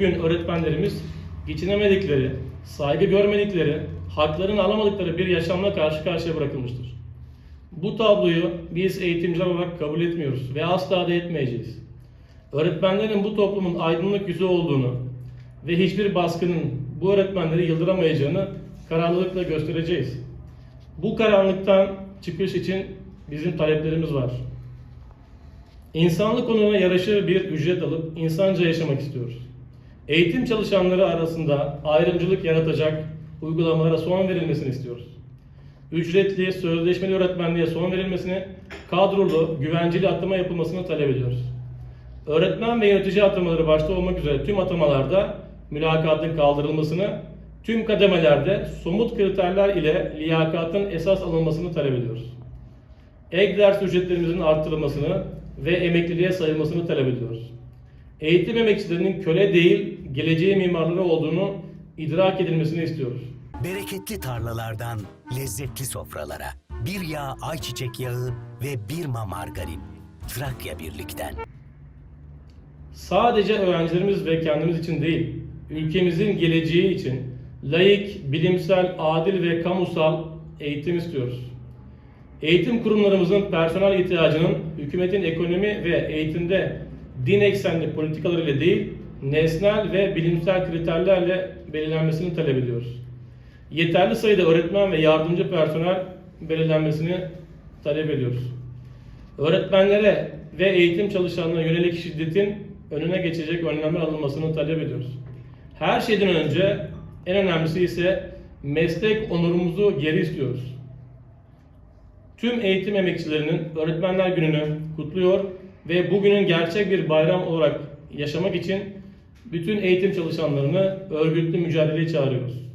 bugün öğretmenlerimiz geçinemedikleri, saygı görmedikleri, haklarını alamadıkları bir yaşamla karşı karşıya bırakılmıştır. Bu tabloyu biz eğitimciler olarak kabul etmiyoruz ve asla da etmeyeceğiz. Öğretmenlerin bu toplumun aydınlık yüzü olduğunu ve hiçbir baskının bu öğretmenleri yıldıramayacağını kararlılıkla göstereceğiz. Bu karanlıktan çıkış için bizim taleplerimiz var. İnsanlık onuruna yaraşır bir ücret alıp insanca yaşamak istiyoruz. Eğitim çalışanları arasında ayrımcılık yaratacak uygulamalara son verilmesini istiyoruz. Ücretli, sözleşmeli öğretmenliğe son verilmesini, kadrolu, güvenceli atama yapılmasını talep ediyoruz. Öğretmen ve yönetici atamaları başta olmak üzere tüm atamalarda mülakatın kaldırılmasını, tüm kademelerde somut kriterler ile liyakatın esas alınmasını talep ediyoruz. Ek ders ücretlerimizin arttırılmasını ve emekliliğe sayılmasını talep ediyoruz. Eğitim emekçilerinin köle değil, geleceği mimarları olduğunu idrak edilmesini istiyoruz. Bereketli tarlalardan lezzetli sofralara. Bir yağ ayçiçek yağı ve bir ma margarin. Trakya Birlik'ten. Sadece öğrencilerimiz ve kendimiz için değil, ülkemizin geleceği için layık, bilimsel, adil ve kamusal eğitim istiyoruz. Eğitim kurumlarımızın personel ihtiyacının hükümetin ekonomi ve eğitimde din eksenli politikalarıyla değil, nesnel ve bilimsel kriterlerle belirlenmesini talep ediyoruz. Yeterli sayıda öğretmen ve yardımcı personel belirlenmesini talep ediyoruz. Öğretmenlere ve eğitim çalışanlarına yönelik şiddetin önüne geçecek önlemler alınmasını talep ediyoruz. Her şeyden önce en önemlisi ise meslek onurumuzu geri istiyoruz. Tüm eğitim emekçilerinin Öğretmenler Günü'nü kutluyor ve bugünün gerçek bir bayram olarak yaşamak için bütün eğitim çalışanlarını örgütlü mücadeleye çağırıyoruz.